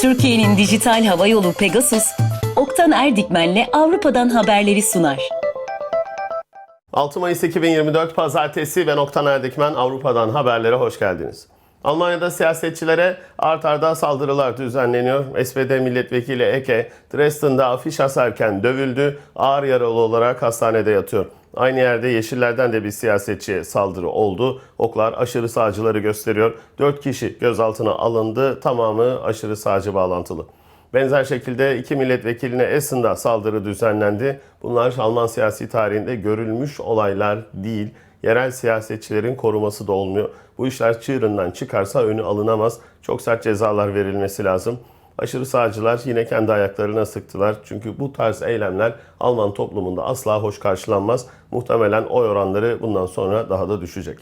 Türkiye'nin dijital hava yolu Pegasus, Oktan Erdikmen'le Avrupa'dan haberleri sunar. 6 Mayıs 2024 Pazartesi ben Oktan Erdikmen Avrupa'dan haberlere hoş geldiniz. Almanya'da siyasetçilere art arda saldırılar düzenleniyor. SPD milletvekili Eke, Dresden'de afiş asarken dövüldü, ağır yaralı olarak hastanede yatıyor. Aynı yerde Yeşillerden de bir siyasetçiye saldırı oldu. Oklar aşırı sağcıları gösteriyor. 4 kişi gözaltına alındı, tamamı aşırı sağcı bağlantılı. Benzer şekilde iki milletvekiline Essen'da saldırı düzenlendi. Bunlar Alman siyasi tarihinde görülmüş olaylar değil. Yerel siyasetçilerin koruması da olmuyor. Bu işler çığırından çıkarsa önü alınamaz. Çok sert cezalar verilmesi lazım. Aşırı sağcılar yine kendi ayaklarına sıktılar. Çünkü bu tarz eylemler Alman toplumunda asla hoş karşılanmaz. Muhtemelen oy oranları bundan sonra daha da düşecek.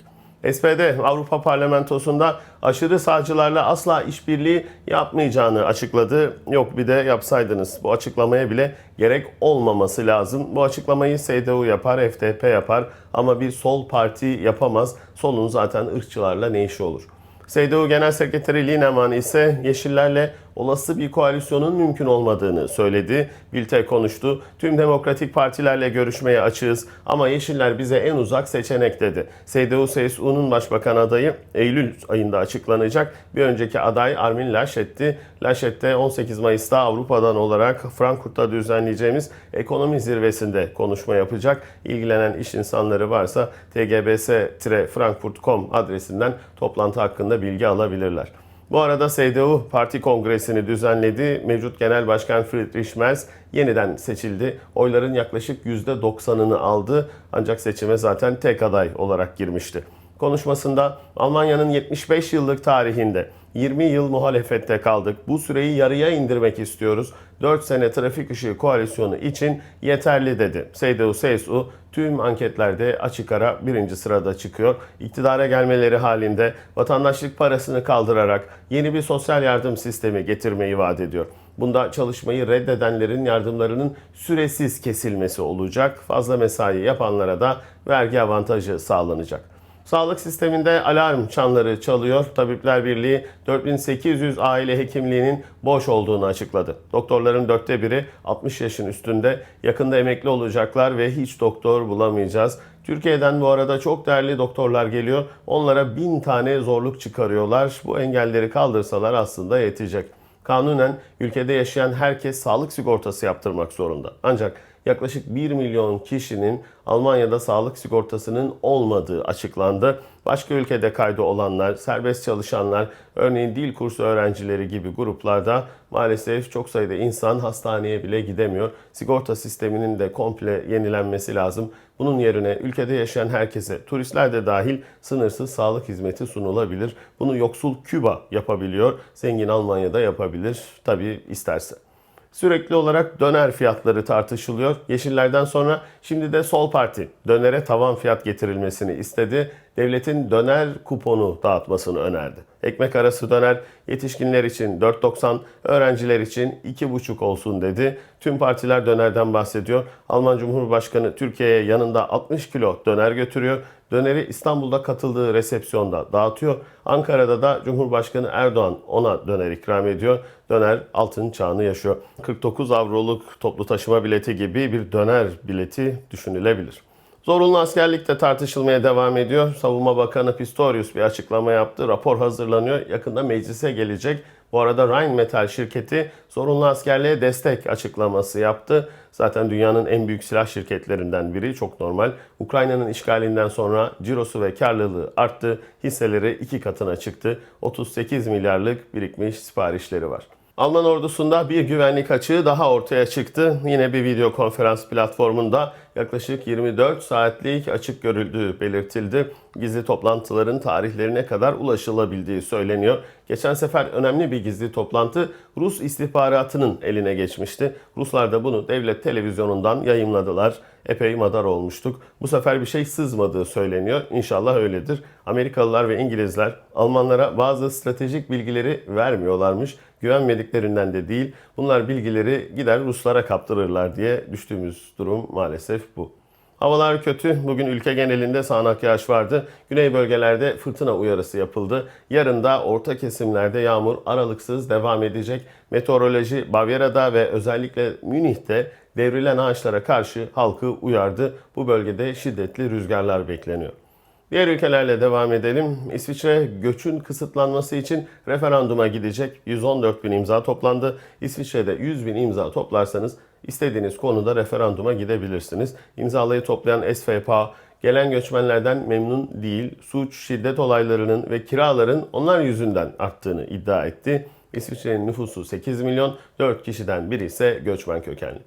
SPD Avrupa Parlamentosu'nda aşırı sağcılarla asla işbirliği yapmayacağını açıkladı. Yok bir de yapsaydınız. Bu açıklamaya bile gerek olmaması lazım. Bu açıklamayı CDU yapar, FDP yapar ama bir sol parti yapamaz. Solun zaten ırkçılarla ne işi olur? CDU Genel Sekreteri Lineman ise Yeşillerle olası bir koalisyonun mümkün olmadığını söyledi. Bilte konuştu. Tüm demokratik partilerle görüşmeye açığız ama Yeşiller bize en uzak seçenek dedi. CDU-CSU'nun başbakan adayı Eylül ayında açıklanacak. Bir önceki aday Armin Laschet'ti. Laschet de 18 Mayıs'ta Avrupa'dan olarak Frankfurt'ta düzenleyeceğimiz ekonomi zirvesinde konuşma yapacak. İlgilenen iş insanları varsa tgbs-frankfurt.com adresinden toplantı hakkında bilgi alabilirler. Bu arada CDU parti kongresini düzenledi. Mevcut Genel Başkan Friedrich Merz yeniden seçildi. Oyların yaklaşık %90'ını aldı. Ancak seçime zaten tek aday olarak girmişti. Konuşmasında Almanya'nın 75 yıllık tarihinde 20 yıl muhalefette kaldık. Bu süreyi yarıya indirmek istiyoruz. 4 sene trafik ışığı koalisyonu için yeterli dedi. CDU-CSU tüm anketlerde açık ara birinci sırada çıkıyor. İktidara gelmeleri halinde vatandaşlık parasını kaldırarak yeni bir sosyal yardım sistemi getirmeyi vaat ediyor. Bunda çalışmayı reddedenlerin yardımlarının süresiz kesilmesi olacak. Fazla mesai yapanlara da vergi avantajı sağlanacak. Sağlık sisteminde alarm çanları çalıyor. Tabipler Birliği 4800 aile hekimliğinin boş olduğunu açıkladı. Doktorların dörtte biri 60 yaşın üstünde yakında emekli olacaklar ve hiç doktor bulamayacağız. Türkiye'den bu arada çok değerli doktorlar geliyor. Onlara bin tane zorluk çıkarıyorlar. Bu engelleri kaldırsalar aslında yetecek. Kanunen ülkede yaşayan herkes sağlık sigortası yaptırmak zorunda. Ancak yaklaşık 1 milyon kişinin Almanya'da sağlık sigortasının olmadığı açıklandı. Başka ülkede kaydı olanlar, serbest çalışanlar, örneğin dil kursu öğrencileri gibi gruplarda maalesef çok sayıda insan hastaneye bile gidemiyor. Sigorta sisteminin de komple yenilenmesi lazım. Bunun yerine ülkede yaşayan herkese, turistler de dahil sınırsız sağlık hizmeti sunulabilir. Bunu yoksul Küba yapabiliyor, zengin Almanya'da yapabilir tabii isterse. Sürekli olarak döner fiyatları tartışılıyor. Yeşillerden sonra şimdi de Sol Parti dönere tavan fiyat getirilmesini istedi. Devletin döner kuponu dağıtmasını önerdi. Ekmek arası döner yetişkinler için 4.90, öğrenciler için 2.5 olsun dedi. Tüm partiler dönerden bahsediyor. Alman Cumhurbaşkanı Türkiye'ye yanında 60 kilo döner götürüyor. Döneri İstanbul'da katıldığı resepsiyonda dağıtıyor. Ankara'da da Cumhurbaşkanı Erdoğan ona döner ikram ediyor. Döner altın çağını yaşıyor. 49 avroluk toplu taşıma bileti gibi bir döner bileti düşünülebilir. Zorunlu askerlik de tartışılmaya devam ediyor. Savunma Bakanı Pistorius bir açıklama yaptı. Rapor hazırlanıyor. Yakında meclise gelecek. Bu arada Rheinmetall şirketi zorunlu askerliğe destek açıklaması yaptı. Zaten dünyanın en büyük silah şirketlerinden biri çok normal. Ukrayna'nın işgalinden sonra cirosu ve karlılığı arttı. Hisseleri iki katına çıktı. 38 milyarlık birikmiş siparişleri var. Alman ordusunda bir güvenlik açığı daha ortaya çıktı. Yine bir video konferans platformunda yaklaşık 24 saatlik açık görüldüğü belirtildi. Gizli toplantıların tarihlerine kadar ulaşılabildiği söyleniyor. Geçen sefer önemli bir gizli toplantı Rus istihbaratının eline geçmişti. Ruslar da bunu devlet televizyonundan yayımladılar. Epey madar olmuştuk. Bu sefer bir şey sızmadığı söyleniyor. İnşallah öyledir. Amerikalılar ve İngilizler Almanlara bazı stratejik bilgileri vermiyorlarmış. Güvenmediklerinden de değil. Bunlar bilgileri gider Ruslara kaptırırlar diye düştüğümüz durum maalesef bu. Havalar kötü. Bugün ülke genelinde sağanak yağış vardı. Güney bölgelerde fırtına uyarısı yapıldı. Yarın da orta kesimlerde yağmur aralıksız devam edecek. Meteoroloji Bavyera'da ve özellikle Münih'te devrilen ağaçlara karşı halkı uyardı. Bu bölgede şiddetli rüzgarlar bekleniyor. Diğer ülkelerle devam edelim. İsviçre göçün kısıtlanması için referanduma gidecek. 114 bin imza toplandı. İsviçre'de 100 bin imza toplarsanız istediğiniz konuda referanduma gidebilirsiniz. İmzalayı toplayan SFPA gelen göçmenlerden memnun değil. Suç, şiddet olaylarının ve kiraların onlar yüzünden arttığını iddia etti. İsviçre'nin nüfusu 8 milyon, 4 kişiden biri ise göçmen kökenli.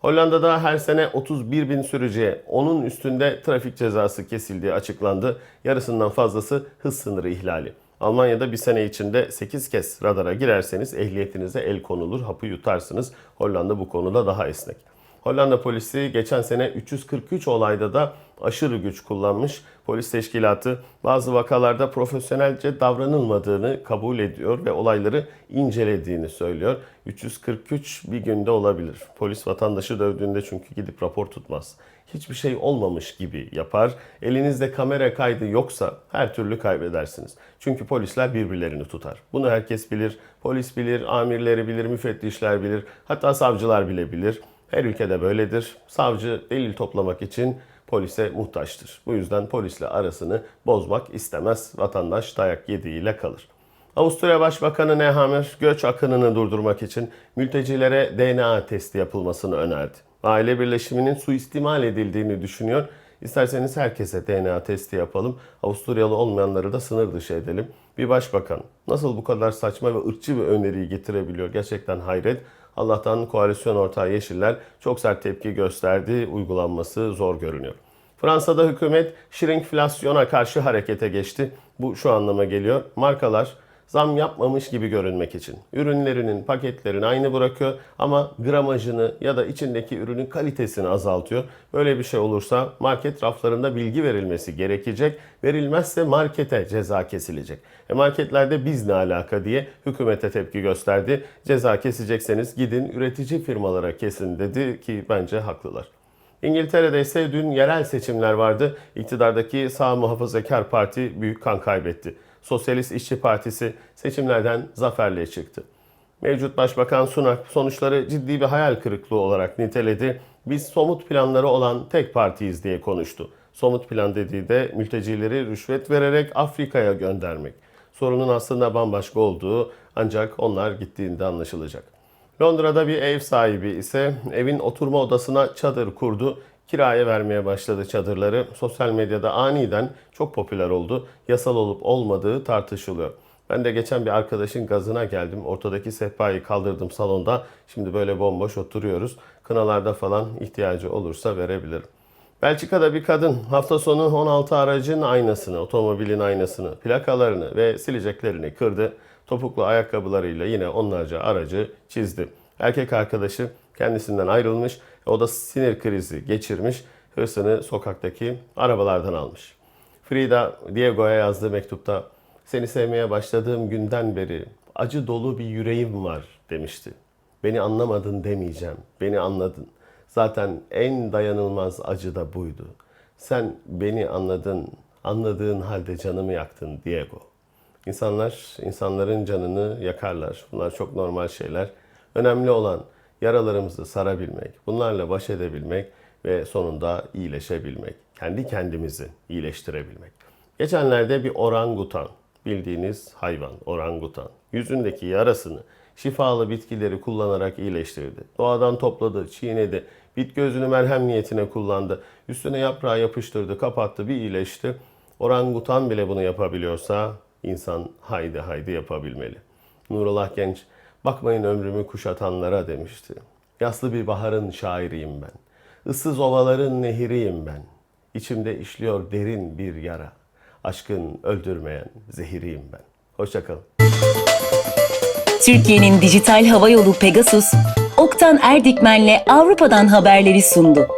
Hollanda'da her sene 31 bin sürücüye onun üstünde trafik cezası kesildiği açıklandı. Yarısından fazlası hız sınırı ihlali. Almanya'da bir sene içinde 8 kez radara girerseniz ehliyetinize el konulur, hapı yutarsınız. Hollanda bu konuda daha esnek. Hollanda polisi geçen sene 343 olayda da aşırı güç kullanmış. Polis teşkilatı bazı vakalarda profesyonelce davranılmadığını kabul ediyor ve olayları incelediğini söylüyor. 343 bir günde olabilir. Polis vatandaşı dövdüğünde çünkü gidip rapor tutmaz. Hiçbir şey olmamış gibi yapar. Elinizde kamera kaydı yoksa her türlü kaybedersiniz. Çünkü polisler birbirlerini tutar. Bunu herkes bilir. Polis bilir, amirleri bilir, müfettişler bilir. Hatta savcılar bile bilir. Her ülkede böyledir. Savcı delil toplamak için polise muhtaçtır. Bu yüzden polisle arasını bozmak istemez. Vatandaş dayak yediğiyle kalır. Avusturya Başbakanı Nehammer göç akınını durdurmak için mültecilere DNA testi yapılmasını önerdi. Aile birleşiminin suistimal edildiğini düşünüyor. İsterseniz herkese DNA testi yapalım. Avusturyalı olmayanları da sınır dışı edelim. Bir başbakan nasıl bu kadar saçma ve ırkçı bir öneriyi getirebiliyor? Gerçekten hayret. Allah'tan koalisyon ortağı Yeşiller çok sert tepki gösterdi. Uygulanması zor görünüyor. Fransa'da hükümet şirinflasyona karşı harekete geçti. Bu şu anlama geliyor. Markalar zam yapmamış gibi görünmek için ürünlerinin paketlerini aynı bırakıyor ama gramajını ya da içindeki ürünün kalitesini azaltıyor. Böyle bir şey olursa market raflarında bilgi verilmesi gerekecek. Verilmezse markete ceza kesilecek. E marketlerde biz ne alaka diye hükümete tepki gösterdi. Ceza kesecekseniz gidin üretici firmalara kesin dedi ki bence haklılar. İngiltere'de ise dün yerel seçimler vardı. İktidardaki sağ muhafazakar parti büyük kan kaybetti. Sosyalist İşçi Partisi seçimlerden zaferle çıktı. Mevcut Başbakan Sunak sonuçları ciddi bir hayal kırıklığı olarak niteledi. Biz somut planları olan tek partiyiz diye konuştu. Somut plan dediği de mültecileri rüşvet vererek Afrika'ya göndermek. Sorunun aslında bambaşka olduğu ancak onlar gittiğinde anlaşılacak. Londra'da bir ev sahibi ise evin oturma odasına çadır kurdu. Kiraya vermeye başladı çadırları. Sosyal medyada aniden çok popüler oldu. Yasal olup olmadığı tartışılıyor. Ben de geçen bir arkadaşın gazına geldim. Ortadaki sehpayı kaldırdım salonda. Şimdi böyle bomboş oturuyoruz. Kınalarda falan ihtiyacı olursa verebilirim. Belçika'da bir kadın hafta sonu 16 aracın aynasını, otomobilin aynasını, plakalarını ve sileceklerini kırdı. Topuklu ayakkabılarıyla yine onlarca aracı çizdi. Erkek arkadaşı kendisinden ayrılmış. O da sinir krizi geçirmiş. Hırsını sokaktaki arabalardan almış. Frida Diego'ya yazdığı mektupta seni sevmeye başladığım günden beri acı dolu bir yüreğim var demişti. Beni anlamadın demeyeceğim. Beni anladın. Zaten en dayanılmaz acı da buydu. Sen beni anladın. Anladığın halde canımı yaktın Diego. İnsanlar insanların canını yakarlar. Bunlar çok normal şeyler. Önemli olan yaralarımızı sarabilmek, bunlarla baş edebilmek ve sonunda iyileşebilmek. Kendi kendimizi iyileştirebilmek. Geçenlerde bir orangutan, bildiğiniz hayvan, orangutan, yüzündeki yarasını şifalı bitkileri kullanarak iyileştirdi. Doğadan topladı, çiğnedi, bit gözünü merhem niyetine kullandı. Üstüne yaprağı yapıştırdı, kapattı, bir iyileşti. Orangutan bile bunu yapabiliyorsa insan haydi haydi yapabilmeli. Nurullah Genç, bakmayın ömrümü kuşatanlara demişti. Yaslı bir baharın şairiyim ben. Issız ovaların nehiriyim ben. İçimde işliyor derin bir yara. Aşkın öldürmeyen zehiriyim ben. Hoşçakalın. Türkiye'nin dijital hava yolu Pegasus, Oktan Erdikmen'le Avrupa'dan haberleri sundu.